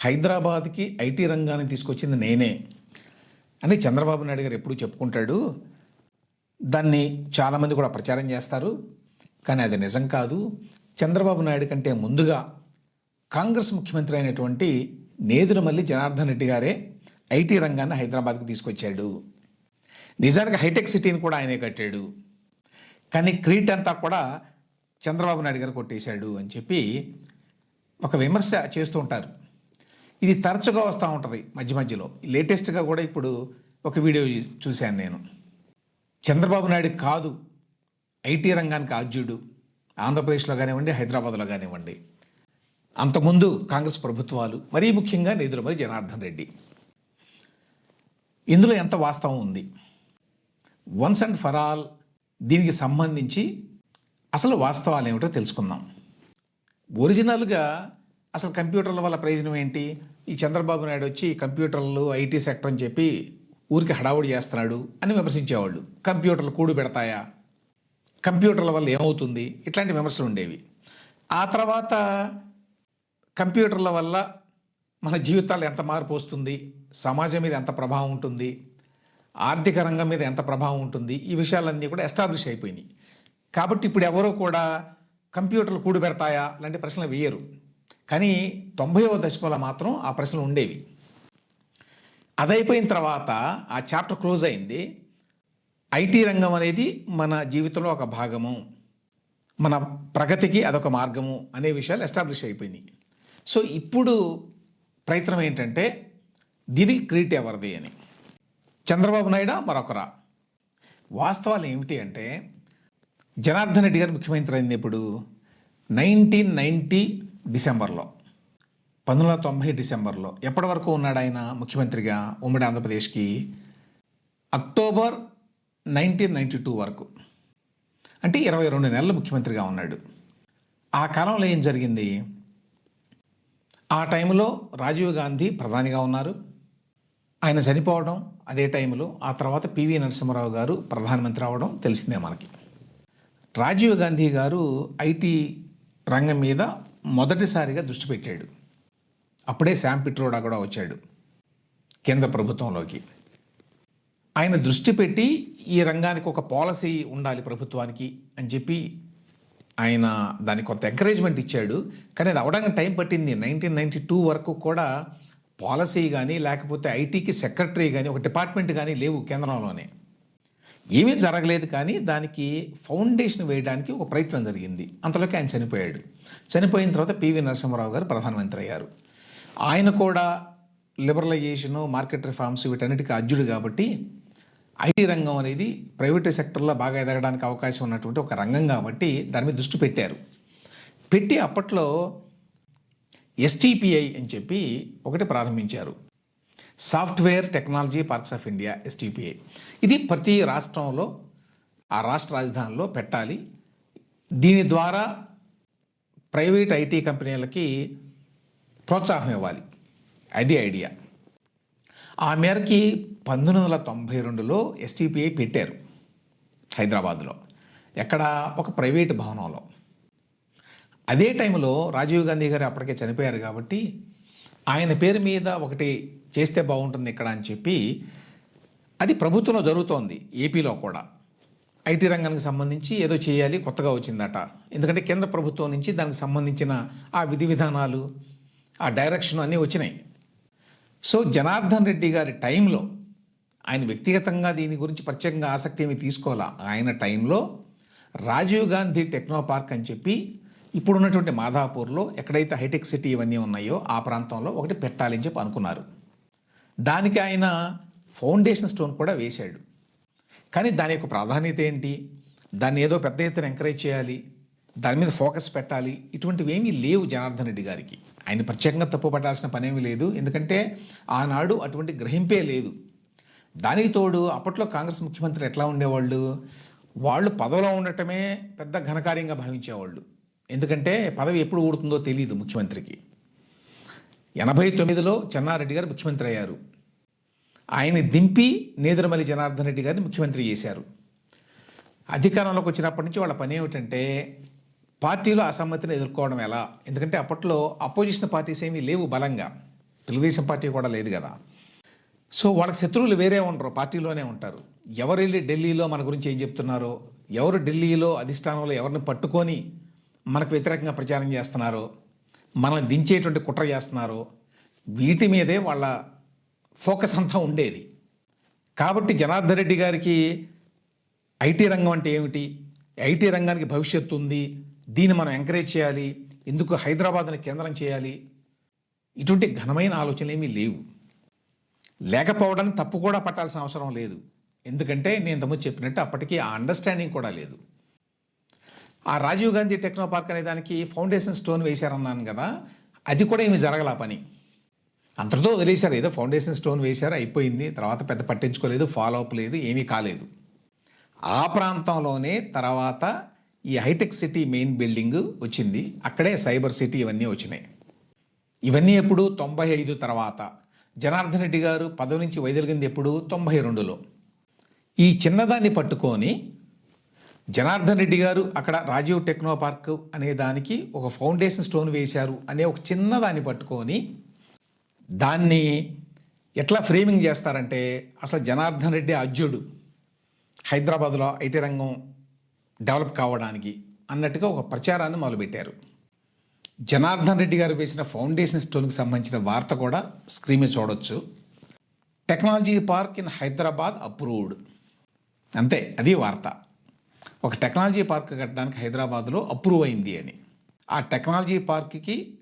హైదరాబాద్కి ఐటీ రంగాన్ని తీసుకొచ్చింది నేనే అని చంద్రబాబు నాయుడు గారు ఎప్పుడూ చెప్పుకుంటాడు. దాన్ని చాలామంది కూడా ప్రచారం చేస్తారు. కానీ అది నిజం కాదు. చంద్రబాబు నాయుడు కంటే ముందుగా కాంగ్రెస్ ముఖ్యమంత్రి అయినటువంటి నేదురమల్లి జనార్దన్ రెడ్డి గారే ఐటీ రంగాన్ని హైదరాబాద్కి తీసుకొచ్చాడు. నిజానికి హైటెక్ సిటీని కూడా ఆయనే కట్టాడు. కానీ క్రీట్ అంతా కూడా చంద్రబాబు నాయుడు గారు కొట్టేశాడు అని చెప్పి ఒక విమర్శ చేస్తూ ఉంటారు. ఇది తరచుగా వస్తూ ఉంటుంది మధ్య మధ్యలో. లేటెస్ట్గా కూడా ఇప్పుడు ఒక వీడియో చూశాను నేను. చంద్రబాబు నాయుడు కాదు ఐటీ రంగానికి ఆద్యుడు ఆంధ్రప్రదేశ్లో కానివ్వండి హైదరాబాద్లో కానివ్వండి. అంతకుముందు కాంగ్రెస్ ప్రభుత్వాలు మరీ ముఖ్యంగా నిద్రమరి జనార్దన్ రెడ్డి. ఇందులో ఎంత వాస్తవం ఉంది? వన్స్ అండ్ ఫర్ ఆల్ దీనికి సంబంధించి అసలు వాస్తవాలు ఏమిటో తెలుసుకుందాం. ఒరిజినల్గా అసలు కంప్యూటర్ల వల్ల ప్రయోజనం ఏంటి? ఈ చంద్రబాబు నాయుడు వచ్చి కంప్యూటర్లు ఐటీ సెక్టర్ అని చెప్పి ఊరికి హడావుడి చేస్తున్నాడు అని విమర్శించేవాళ్ళు. కంప్యూటర్లు కూడు పెడతాయా? కంప్యూటర్ల వల్ల ఏమవుతుంది? ఇట్లాంటి విమర్శలు ఉండేవి. ఆ తర్వాత కంప్యూటర్ల వల్ల మన జీవితాలు ఎంత మార్పు వస్తుంది? సమాజం మీద ఎంత ప్రభావం ఉంటుంది? ఆర్థిక రంగం మీద ఎంత ప్రభావం ఉంటుంది? ఈ విషయాలన్నీ కూడా ఎస్టాబ్లిష్ అయిపోయినాయి. కాబట్టి ఇప్పుడు ఎవరో కూడా కంప్యూటర్లు కూడు పెడతాయా? లాంటి ప్రశ్నలు వేయరు. కానీ తొంభైవ దశకంలో మాత్రం ఆ ప్రశ్నలు ఉండేవి. అదైపోయిన తర్వాత ఆ చాప్టర్ క్లోజ్ అయింది. ఐటీ రంగం అనేది మన జీవితంలో ఒక భాగము. మన ప్రగతికి అదొక మార్గము అనే విషయాలు ఎస్టాబ్లిష్ అయిపోయినాయి. సో ఇప్పుడు ప్రయత్నం ఏంటంటే దీనికి క్రియేట్ ఎవరిది అని. చంద్రబాబు నాయుడు మరొకరా. వాస్తవాలు ఏమిటి అంటే జనార్దన్ రెడ్డి గారు ముఖ్యమంత్రి అయింది ఇప్పుడు నైన్టీన్ నైంటీ డిసెంబర్లో. పంతొమ్మిది వందల తొంభై డిసెంబర్లో. ఎప్పటి వరకు ఉన్నాడు ఆయన ముఖ్యమంత్రిగా ఉమ్మడి ఆంధ్రప్రదేశ్కి? అక్టోబర్ నైన్టీన్ నైంటీ టూ వరకు. అంటే ఇరవై రెండు నెలలు ముఖ్యమంత్రిగా ఉన్నాడు. ఆ కాలంలో ఏం జరిగింది? ఆ టైంలో రాజీవ్ గాంధీ ప్రధానిగా ఉన్నారు. ఆయన చనిపోవడం అదే టైంలో ఆ తర్వాత పివి నరసింహారావు గారు ప్రధానమంత్రి అవడం తెలిసిందే మనకి. రాజీవ్ గాంధీ గారు ఐటీ రంగం మీద మొదటిసారిగా దృష్టి పెట్టాడు. అప్పుడే శామ్ పిట్రోడా కూడా వచ్చాడు కేంద్ర ప్రభుత్వంలోకి. ఆయన దృష్టి పెట్టి ఈ రంగానికి ఒక పాలసీ ఉండాలి ప్రభుత్వానికి అని చెప్పి ఆయన దానికి కొంత ఎంకరేజ్మెంట్ ఇచ్చాడు. కానీ అది అవడానికి టైం పట్టింది. నైన్టీన్ నైన్టీ టూ వరకు కూడా పాలసీ కానీ లేకపోతే ఐటీకి సెక్రటరీ కానీ ఒక డిపార్ట్మెంట్ కానీ లేవు కేంద్రంలోనే. ఏమీ జరగలేదు కానీ దానికి ఫౌండేషన్ వేయడానికి ఒక ప్రయత్నం జరిగింది. అంతలోకి ఆయన చనిపోయాడు. చనిపోయిన తర్వాత పివి నరసింహారావు గారు ప్రధానమంత్రి అయ్యారు. ఆయన కూడా లిబరలైజేషను మార్కెట్ రిఫార్మ్స్ వీటన్నిటికీ అజ్జుడు కాబట్టి ఐటీ రంగం అనేది ప్రైవేట్ సెక్టర్లో బాగా ఎదగడానికి అవకాశం ఉన్నటువంటి ఒక రంగం కాబట్టి దాని మీద దృష్టి పెట్టారు. పెట్టి అప్పట్లో ఎస్టీపీఐ అని చెప్పి ఒకటి ప్రారంభించారు. Software technology parks of India STPI ఇది ప్రతి రాష్ట్రంలో ఆ రాష్ట్ర రాజధానిలో పెట్టాలి. దీని ద్వారా ప్రైవేట్ ఐటీ కంపెనీలకి ప్రోత్సాహం ఇవ్వాలి. అది ఐడియా. ఆ మేరకి పంతొమ్మిది వందల తొంభై రెండులో ఎస్టీపీఐ పెట్టారు హైదరాబాద్లో. ఎక్కడ? ఒక ప్రైవేట్ భవనంలో. అదే టైంలో రాజీవ్ గాంధీ గారు అప్పటికే చనిపోయారు కాబట్టి ఆయన పేరు మీద ఒకటి చేస్తే బాగుంటుంది ఇక్కడ అని చెప్పి అది ప్రభుత్వంలో జరుగుతోంది ఏపీలో కూడా. ఐటీ రంగానికి సంబంధించి ఏదో చేయాలి కొత్తగా వచ్చిందట. ఎందుకంటే కేంద్ర ప్రభుత్వం నుంచి దానికి సంబంధించిన ఆ విధి విధానాలు ఆ డైరెక్షన్ అన్నీ వచ్చినాయి. సో జనార్దన్ రెడ్డి గారి టైంలో ఆయన వ్యక్తిగతంగా దీని గురించి ప్రత్యేకంగా ఆసక్తి ఏమి తీసుకోవాలా? ఆయన టైంలో రాజీవ్ గాంధీ టెక్నో పార్క్ అని చెప్పి ఇప్పుడు ఉన్నటువంటి మాధాపూర్లో ఎక్కడైతే హైటెక్ సిటీ ఇవన్నీ ఉన్నాయో ఆ ప్రాంతంలో ఒకటి పెట్టాలని చెప్పి అనుకున్నారు. దానికి ఆయన ఫౌండేషన్ స్టోన్ కూడా వేశాడు. కానీ దాని యొక్క ప్రాధాన్యత ఏంటి? దాన్ని ఏదో పెద్ద ఎత్తున ఎంకరేజ్ చేయాలి దాని మీద ఫోకస్ పెట్టాలి ఇటువంటివి ఏమీ లేవు జనార్దన్ రెడ్డి గారికి. ఆయన ప్రత్యేకంగా తప్పుపట్టాల్సిన పనేమీ లేదు. ఎందుకంటే ఆనాడు అటువంటి గ్రహింపే లేదు. దానికి తోడు అప్పట్లో కాంగ్రెస్ ముఖ్యమంత్రి ఎట్లా ఉండేవాళ్ళు? వాళ్ళు పదవిలో ఉండటమే పెద్ద ఘనకార్యంగా భావించేవాళ్ళు. ఎందుకంటే పదవి ఎప్పుడు ఊడుతుందో తెలియదు ముఖ్యమంత్రికి. ఎనభై తొమ్మిదిలో చెన్నారెడ్డి గారు ముఖ్యమంత్రి అయ్యారు. ఆయన దింపి నేదురమల్లి జనార్దన్ రెడ్డి గారిని ముఖ్యమంత్రి చేశారు. అధికారంలోకి వచ్చినప్పటి నుంచి వాళ్ళ పని ఏమిటంటే పార్టీలో అసమ్మతిని ఎదుర్కోవడం ఎలా? ఎందుకంటే అప్పట్లో అపోజిషన్ పార్టీస్ ఏమీ లేవు బలంగా. తెలుగుదేశం పార్టీ కూడా లేదు కదా. సో వాళ్ళకి శత్రువులు వేరే ఉండరు పార్టీలోనే ఉంటారు. ఎవరు వెళ్ళి ఢిల్లీలో మన గురించి ఏం చెప్తున్నారో ఎవరు ఢిల్లీలో అధిష్టానంలో ఎవరిని పట్టుకొని మనకు వ్యతిరేకంగా ప్రచారం చేస్తున్నారో మనల్ని దించేటువంటి కుట్ర చేస్తున్నారో వీటి మీదే వాళ్ళ ఫోకస్ అంతా ఉండేది. కాబట్టి జనార్దన్ రెడ్డి గారికి ఐటీ రంగం అంటే ఏమిటి? ఐటీ రంగానికి భవిష్యత్తు ఉంది దీన్ని మనం ఎంకరేజ్ చేయాలి ఎందుకు హైదరాబాద్ని కేంద్రం చేయాలి? ఇటువంటి ఘనమైన ఆలోచనలు ఏమీ లేవు. లేకపోవడానికి తప్పు కూడా పట్టాల్సిన అవసరం లేదు. ఎందుకంటే నేను ఇంతకుముందు చెప్పినట్టు అప్పటికి ఆ అండర్స్టాండింగ్ కూడా లేదు. ఆ రాజీవ్ గాంధీ టెక్నో పార్క్ అనే దానికి ఫౌండేషన్ స్టోన్ వేశారన్నాను కదా అది కూడా ఏమి జరగల పని. అంతటితో వదిలేశారు. ఏదో ఫౌండేషన్ స్టోన్ వేశారు అయిపోయింది. తర్వాత పెద్ద పట్టించుకోలేదు ఫాలో అప్ లేదు ఏమీ కాలేదు. ఆ ప్రాంతంలోనే తర్వాత ఈ హైటెక్ సిటీ మెయిన్ బిల్డింగ్ వచ్చింది. అక్కడే సైబర్ సిటీ ఇవన్నీ వచ్చినాయి. ఇవన్నీ ఎప్పుడు? తొంభై ఐదు తర్వాత. జనార్దన్ రెడ్డి గారు పదవి నుంచి వైదొలిగింది ఎప్పుడు? తొంభై రెండులో. ఈ చిన్నదాన్ని పట్టుకొని జనార్దన్ రెడ్డి గారు అక్కడ రాజీవ్ టెక్నో పార్క్ అనే దానికి ఒక ఫౌండేషన్ స్టోన్ వేశారు అనే ఒక చిన్న దాన్ని పట్టుకొని దాన్ని ఎట్లా ఫ్రేమింగ్ చేస్తారంటే అసలు జనార్దన్ రెడ్డి అజ్యుడు హైదరాబాద్లో ఐటీ రంగం డెవలప్ కావడానికి అన్నట్టుగా ఒక ప్రచారాన్ని మొదలుపెట్టారు. జనార్దన్ రెడ్డి గారు వేసిన ఫౌండేషన్ స్టోన్కి సంబంధించిన వార్త కూడా స్క్రీన్ మీద చూడొచ్చు. Technology park in Hyderabad approved. అంతే అది వార్త. ఒక టెక్నాలజీ పార్క్ కట్టడానికి హైదరాబాద్లో అప్రూవ్ అయింది అని. ఆ టెక్నాలజీ పార్క్కి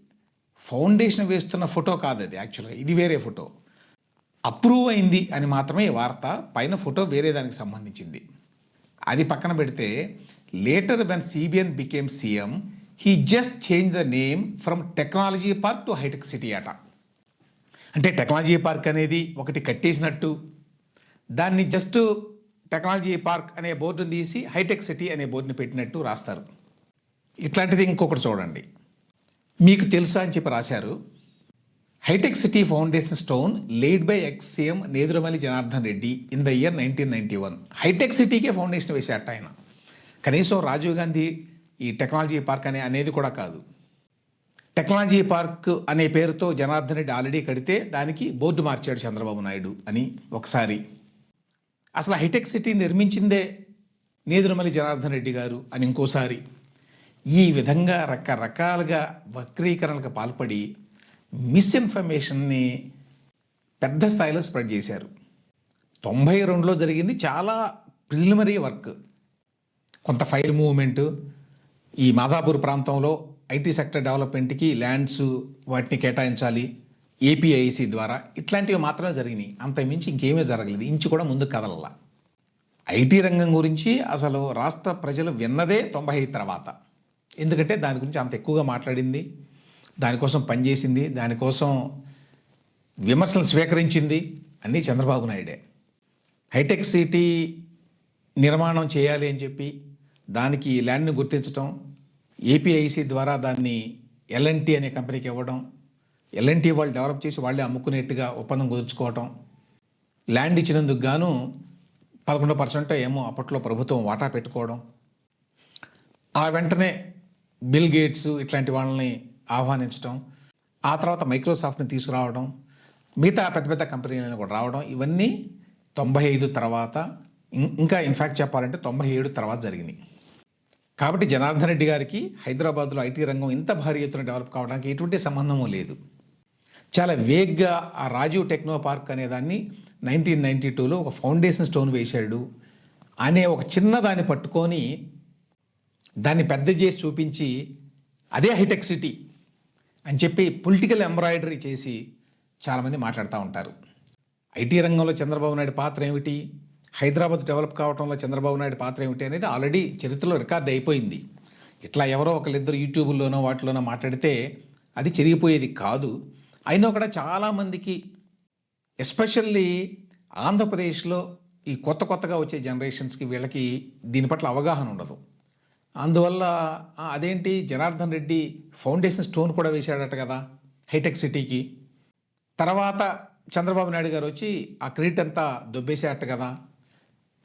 ఫౌండేషన్ వేస్తున్న ఫోటో కాదు అది యాక్చువల్గా. ఇది వేరే ఫోటో. అప్రూవ్ అయింది అని మాత్రమే వార్త పైన ఫోటో వేరే దానికి సంబంధించింది. అది పక్కన పెడితే later when CBN became CM he just change the name from technology park to hitech city అట. అంటే టెక్నాలజీ పార్క్ అనేది ఒకటి కట్టేసినట్టు దాన్ని జస్ట్ టెక్నాలజీ పార్క్ అనే బోర్డుని తీసి హైటెక్ సిటీ అనే బోర్డుని పెట్టినట్టు రాస్తారు. ఇట్లాంటిది ఇంకొకటి చూడండి. మీకు తెలుసా అని చెప్పి రాశారు. Hitech city foundation stone laid by ex CM Nedurumalli Janardhan Reddy in the year nineteen ninety one. Hitech సిటీకే ఫౌండేషన్ వేసేట ఆయన. కనీసం రాజీవ్ గాంధీ ఈ టెక్నాలజీ పార్క్ అనే అనేది కూడా కాదు. టెక్నాలజీ పార్క్ అనే పేరుతో జనార్దన్ రెడ్డి ఆల్రెడీ కడితే దానికి బోర్డు మార్చాడు చంద్రబాబు నాయుడు అని ఒకసారి అసలు హైటెక్ సిటీ నిర్మించిందే నేదురమల్లి జనార్దన్ రెడ్డి గారు అని ఇంకోసారి ఈ విధంగా రకరకాలుగా వక్రీకరణలకు పాల్పడి మిస్ఇన్ఫర్మేషన్ని పెద్ద స్థాయిలో స్ప్రెడ్ చేశారు. తొంభై రెండులో జరిగింది చాలా ప్రిలిమినరీ వర్క్. కొంత ఫైల్ మూవ్మెంటు ఈ మాదాపూర్ ప్రాంతంలో ఐటీ సెక్టర్ డెవలప్మెంట్కి ల్యాండ్స్ వాటిని కేటాయించాలి. ఏపీఐసి ద్వారా ఇట్లాంటివి మాత్రమే జరిగినాయి. అంతకుమించి ఇంకేమీ జరగలేదు. ఇంచు కూడా ముందు కదలలా. ఐటీ రంగం గురించి అసలు రాష్ట్ర ప్రజలు విన్నదే తొంభై ఐదు తర్వాత. ఎందుకంటే దాని గురించి అంత ఎక్కువగా మాట్లాడింది. దానికోసం పనిచేసింది. దానికోసం విమర్శలు స్వీకరించింది అన్నీ చంద్రబాబు నాయుడే. హైటెక్ సిటీ నిర్మాణం చేయాలి అని చెప్పి దానికి ల్యాండ్ని గుర్తించడం ఏపీఐసి ద్వారా దాన్ని ఎల్ఎన్టీ అనే కంపెనీకి ఇవ్వడం ఎల్ఎన్టీ వాళ్ళు డెవలప్ చేసి వాళ్ళే అమ్ముకునేట్టుగా ఒప్పందం కుదుర్చుకోవటం. ల్యాండ్ ఇచ్చినందుకు గాను పదకొండు పర్సెంట్ ఏమో అప్పట్లో ప్రభుత్వం వాటా పెట్టుకోవడం. ఆ వెంటనే బిల్ గేట్స్ ఇట్లాంటి వాళ్ళని ఆహ్వానించడం ఆ తర్వాత మైక్రోసాఫ్ట్ని తీసుకురావడం. మిగతా పెద్ద పెద్ద కంపెనీలను కూడా రావడం. ఇవన్నీ తొంభై ఐదు తర్వాత ఇంకా ఇన్ఫ్యాక్ట్ చెప్పాలంటే తొంభై ఏడు తర్వాత జరిగినాయి. కాబట్టి జనార్దన్ రెడ్డి గారికి హైదరాబాద్లో ఐటీ రంగం ఇంత భారీ ఎత్తున డెవలప్ కావడానికి ఎటువంటి సంబంధము లేదు. చాలా వేగ్గా ఆ రాజీవ్ టెక్నో పార్క్ అనే దాన్ని నైన్టీన్ నైన్టీ టూలో ఒక ఫౌండేషన్ స్టోన్ వేశాడు. అనే ఒక చిన్న దాన్ని పట్టుకొని దాన్ని పెద్ద చేసి చూపించి అదే హైటెక్ సిటీ అని చెప్పి పొలిటికల్ ఎంబ్రాయిడరీ చేసి చాలామంది మాట్లాడుతూ ఉంటారు. ఐటీ రంగంలో చంద్రబాబు నాయుడు పాత్ర ఏమిటి? హైదరాబాద్ డెవలప్ కావడంలో చంద్రబాబు నాయుడు పాత్ర ఏమిటి అనేది ఆల్రెడీ చరిత్రలో రికార్డ్ అయిపోయింది. ఇట్లా ఎవరో ఒకళ్ళిద్దరు యూట్యూబ్లోనో వాటిలోనో మాట్లాడితే అది చెరిగిపోయేది కాదు. అయినా కూడా చాలామందికి ఎస్పెషల్లీ ఆంధ్రప్రదేశ్లో ఈ కొత్త కొత్తగా వచ్చే జనరేషన్స్కి వీళ్ళకి దీని పట్ల అవగాహన ఉండదు. అందువల్ల అదేంటి జనార్దన్ రెడ్డి ఫౌండేషన్ స్టోన్ కూడా వేశాడట కదా హైటెక్ సిటీకి. తర్వాత చంద్రబాబు నాయుడు గారు వచ్చి ఆ క్రెడిట్ అంతా దొబ్బేసేట కదా.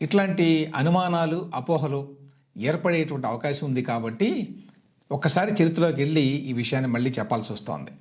ఇట్లాంటి అనుమానాలు అపోహలు ఏర్పడేటువంటి అవకాశం ఉంది కాబట్టి ఒక్కసారి చరిత్రలోకి వెళ్ళి ఈ విషయాన్ని మళ్ళీ చెప్పాల్సి వస్తోంది.